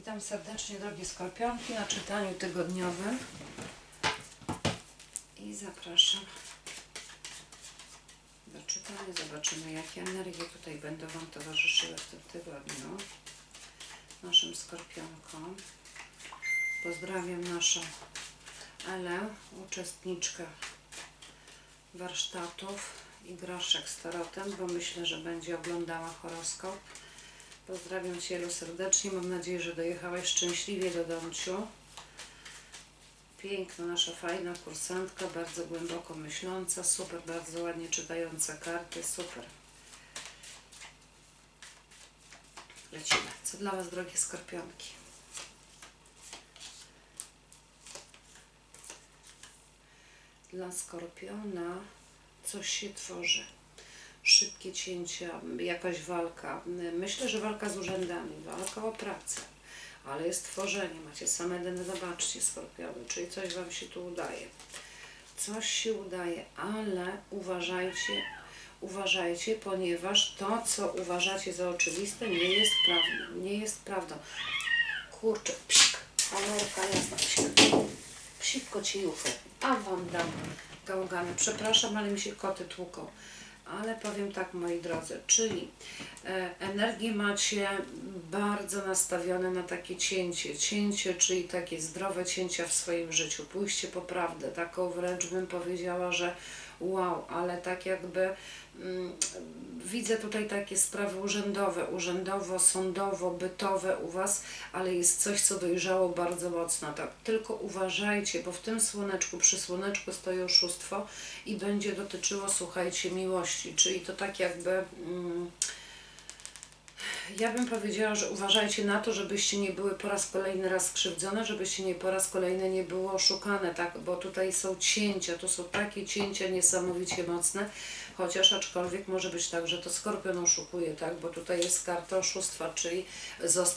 Witam serdecznie drogie skorpionki na czytaniu tygodniowym i zapraszam do czytania. Zobaczymy jakie energie tutaj będą Wam towarzyszyły w tym tygodniu naszym skorpionkom. Pozdrawiam naszą Elę, uczestniczkę warsztatów i groszek z tarotem, bo myślę, że będzie oglądała horoskop. Pozdrawiam Cię serdecznie. Mam nadzieję, że dojechałaś szczęśliwie do domciu. Piękna, nasza fajna kursantka, bardzo głęboko myśląca, super, bardzo ładnie czytająca karty, super. Lecimy. Co dla Was, drogie skorpionki? Dla skorpiona coś się tworzy szybkie cięcia, jakaś walka. Myślę, że walka z urzędami, walka o pracę, ale jest tworzenie. Macie same dane, zobaczcie, skorpiony, czyli coś Wam się tu udaje. Coś się udaje, ale uważajcie, uważajcie, ponieważ to, co uważacie za oczywiste, nie jest prawdą. Nie jest prawdą. Kurczę, psik, cholerka jasna, psik, psik kociuchy, a Wam dam gałgany. Przepraszam, ale mi się koty tłuką ale powiem tak, moi drodzy, czyli e, energię macie bardzo nastawione na takie cięcie. Cięcie, czyli takie zdrowe cięcia w swoim życiu. Pójście po prawdę, taką wręcz bym powiedziała, że wow, ale tak jakby mm, widzę tutaj takie sprawy urzędowe, urzędowo, sądowo, bytowe u Was, ale jest coś, co dojrzało bardzo mocno. Tak, tylko uważajcie, bo w tym słoneczku, przy słoneczku stoi oszustwo i będzie dotyczyło, słuchajcie, miłości, czyli to tak jakby... Mm, ja bym powiedziała, że uważajcie na to, żebyście nie były po raz kolejny raz skrzywdzone, żebyście nie po raz kolejny nie było oszukane, tak? Bo tutaj są cięcia, to są takie cięcia niesamowicie mocne, chociaż aczkolwiek może być tak, że to skorpion oszukuje, tak? Bo tutaj jest karta oszustwa, czyli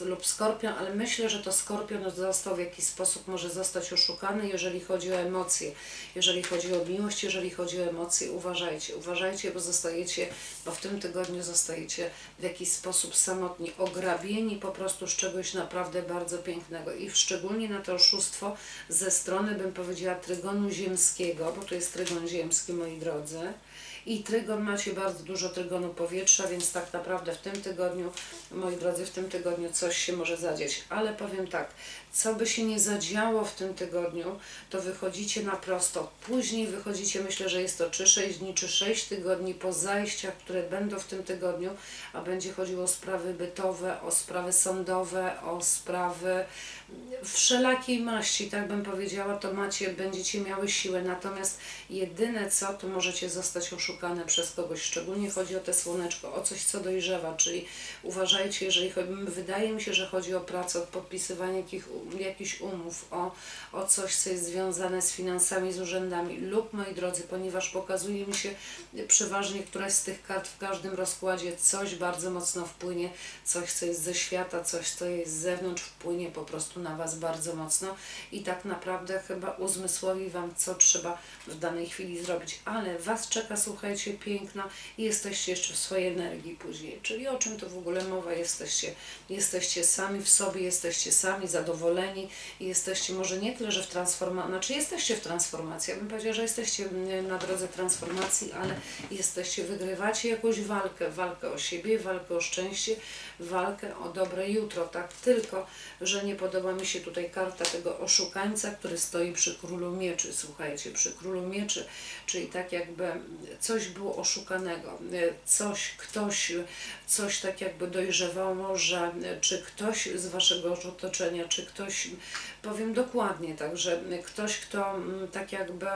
lub skorpion, ale myślę, że to skorpion został w jakiś sposób może zostać oszukany, jeżeli chodzi o emocje, jeżeli chodzi o miłość, jeżeli chodzi o emocje, uważajcie, uważajcie, bo zostajecie, bo w tym tygodniu zostajecie w jakiś sposób samotni, ograbieni po prostu z czegoś naprawdę bardzo pięknego i szczególnie na to oszustwo ze strony, bym powiedziała, trygonu ziemskiego, bo to jest trygon ziemski, moi drodzy, i trygon macie bardzo dużo trygonu powietrza, więc tak naprawdę w tym tygodniu, moi drodzy, w tym tygodniu coś się może zadzieć. Ale powiem tak, co by się nie zadziało w tym tygodniu, to wychodzicie na prosto. Później wychodzicie, myślę, że jest to czy 6 dni, czy 6 tygodni po zajściach, które będą w tym tygodniu, a będzie chodziło o sprawy bytowe, o sprawy sądowe, o sprawy wszelakiej maści, tak bym powiedziała, to macie, będziecie miały siłę. Natomiast jedyne co, to możecie zostać oszukane przez kogoś. Szczególnie chodzi o te słoneczko, o coś, co dojrzewa, czyli uważajcie, jeżeli chodzi, wydaje mi się, że chodzi o pracę, o podpisywanie jakich, jakichś umów, o, o coś, co jest związane z finansami, z urzędami lub, moi drodzy, ponieważ pokazuje mi się przeważnie któraś z tych kart w każdym rozkładzie coś bardzo mocno wpłynie, coś, co jest ze świata, coś, co jest z zewnątrz, wpłynie po prostu na Was bardzo mocno i tak naprawdę chyba uzmysłowi Wam, co trzeba w danej chwili zrobić. Ale Was czeka, słuchajcie, piękna i jesteście jeszcze w swojej energii później. Czyli o czym to w ogóle mowa? Jesteście, jesteście sami w sobie, jesteście sami zadowoleni i jesteście może nie tyle, że w transformacji, znaczy jesteście w transformacji, ja bym powiedziała, że jesteście na drodze transformacji, ale jesteście, wygrywacie jakąś walkę, walkę o siebie, walkę o szczęście, walkę o dobre jutro, tak? Tylko, że nie podoba mi się tutaj karta tego oszukańca, który stoi przy królu mieczy, słuchajcie, przy królu mieczy, czyli tak jakby coś było oszukanego, coś, ktoś, coś tak jakby dojrzewało, że czy ktoś z waszego otoczenia, czy ktoś, powiem dokładnie tak, że ktoś, kto mm, tak jakby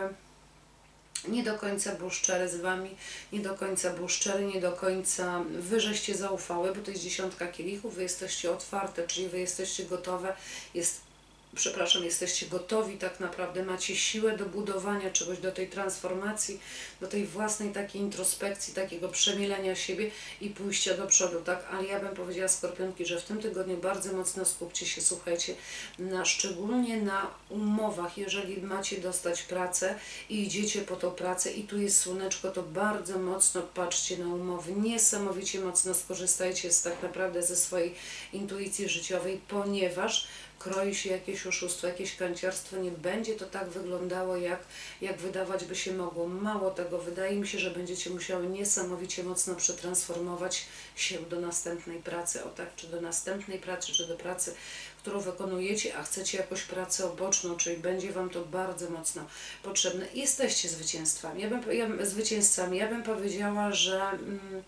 nie do końca był szczery z wami, nie do końca był szczery, nie do końca wy żeście zaufały, bo to jest dziesiątka kielichów, wy jesteście otwarte, czyli wy jesteście gotowe, jest przepraszam, jesteście gotowi tak naprawdę, macie siłę do budowania czegoś, do tej transformacji, do tej własnej takiej introspekcji, takiego przemielenia siebie i pójścia do przodu, tak? Ale ja bym powiedziała Skorpionki, że w tym tygodniu bardzo mocno skupcie się, słuchajcie, na szczególnie na umowach, jeżeli macie dostać pracę i idziecie po tą pracę i tu jest słoneczko, to bardzo mocno patrzcie na umowy, niesamowicie mocno skorzystajcie z tak naprawdę ze swojej intuicji życiowej, ponieważ kroi się jakieś oszustwo, jakieś kanciarstwo, nie będzie to tak wyglądało, jak, jak wydawać by się mogło. Mało tego, wydaje mi się, że będziecie musiały niesamowicie mocno przetransformować się do następnej pracy, o tak, czy do następnej pracy, czy do pracy, którą wykonujecie, a chcecie jakąś pracę oboczną, czyli będzie Wam to bardzo mocno potrzebne. Jesteście zwycięstwami. Ja bym, ja, zwycięzcami. Ja bym powiedziała, że... Mm,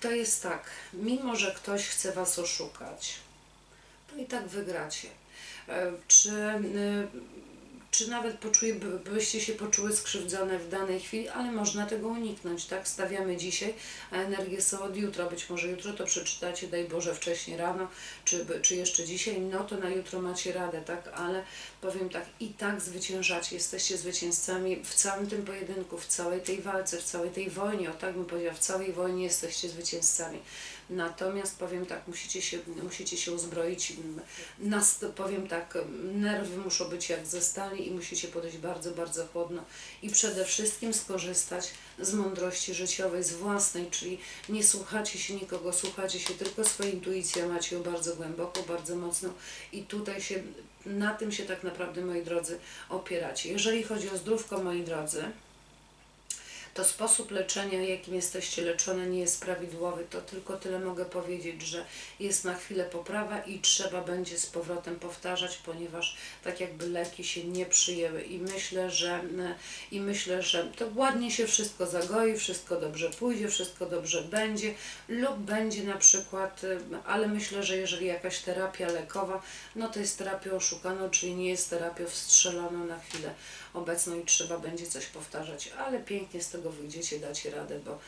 To jest tak, mimo że ktoś chce Was oszukać, i tak wygracie. E, Czy, y, czy nawet poczuje, by- byście się poczuły skrzywdzone w danej chwili, ale można tego uniknąć, tak? Stawiamy dzisiaj, a energie są od jutra. Być może jutro to przeczytacie, daj Boże, wcześniej rano, czy, czy jeszcze dzisiaj, no to na jutro macie radę, tak? Ale powiem tak, i tak zwyciężacie, jesteście zwycięzcami w całym tym pojedynku, w całej tej walce, w całej tej wojnie, o tak bym powiedziała, w całej wojnie jesteście zwycięzcami. Natomiast powiem tak, musicie się, musicie się uzbroić, nas, powiem tak, nerwy muszą być jak ze stali i musicie podejść bardzo, bardzo chłodno i przede wszystkim skorzystać z mądrości życiowej, z własnej, czyli nie słuchacie się nikogo, słuchacie się tylko swojej intuicji, macie ją bardzo głęboko, bardzo mocno i tutaj się, na tym się tak naprawdę, moi drodzy, opieracie. Jeżeli chodzi o zdrówko, moi drodzy, to sposób leczenia, jakim jesteście leczone, nie jest prawidłowy. To tylko tyle mogę powiedzieć, że jest na chwilę poprawa i trzeba będzie z powrotem powtarzać, ponieważ tak jakby leki się nie przyjęły. I myślę, że i myślę, że to ładnie się wszystko zagoi, wszystko dobrze pójdzie, wszystko dobrze będzie, lub będzie na przykład, ale myślę, że jeżeli jakaś terapia lekowa, no to jest terapią oszukaną, czyli nie jest terapią wstrzeloną na chwilę obecną i trzeba będzie coś powtarzać, ale pięknie z tego wyjdziecie, dacie radę, bo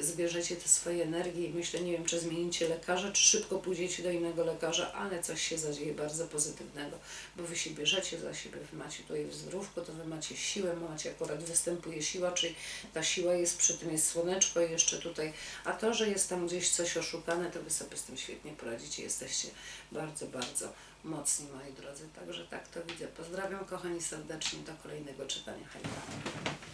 zbierzecie te swoje energie i myślę, nie wiem, czy zmienicie lekarza, czy szybko pójdziecie do innego lekarza, ale coś się zadzieje bardzo pozytywnego, bo wy się bierzecie za siebie, wy macie tutaj w zdrówku, to wy macie siłę, macie akurat występuje siła, czyli ta siła jest, przy tym jest słoneczko i jeszcze tutaj, a to, że jest tam gdzieś coś oszukane, to wy sobie z tym świetnie poradzicie, jesteście bardzo, bardzo mocni, moi drodzy. Także tak to widzę. Pozdrawiam kochani serdecznie do kolejnego czytania. Hejka.